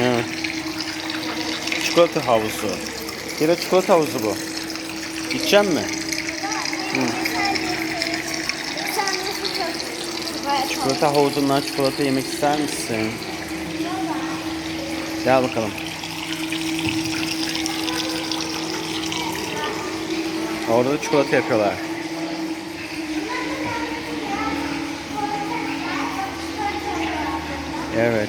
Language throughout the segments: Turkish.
Evet. Çikolata havuzu. Bir de çikolata havuzu bu. İçecek mi? Çok Çikolata havuzundan çikolata yemek ister misin? Gel bakalım. Orada da çikolata yapıyorlar. Evet.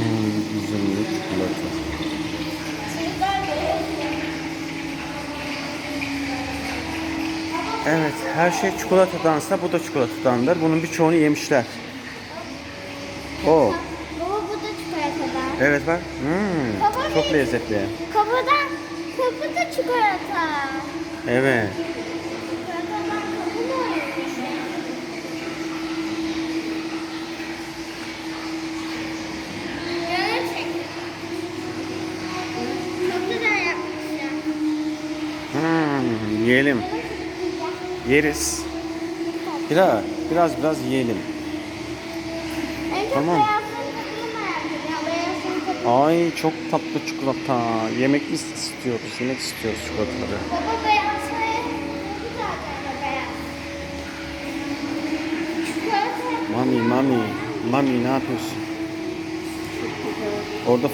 Hmm, üzümlü çikolata. Evet, her şey çikolatadansa bu da çikolatadandır. Bunun birçoğunu yemişler. Oo, Baba bu da çikolatadan. evet bak. Hmm, Baba çok ne? lezzetli. Kafadan, kapı da çikolata. Evet. Yiyelim. Yeriz. Biraz, biraz biraz yiyelim. Tamam. Ay çok tatlı çikolata. Yemek istiyoruz, yemek istiyoruz çikolataları. Mami, mami, mami ne yapıyorsun? Orada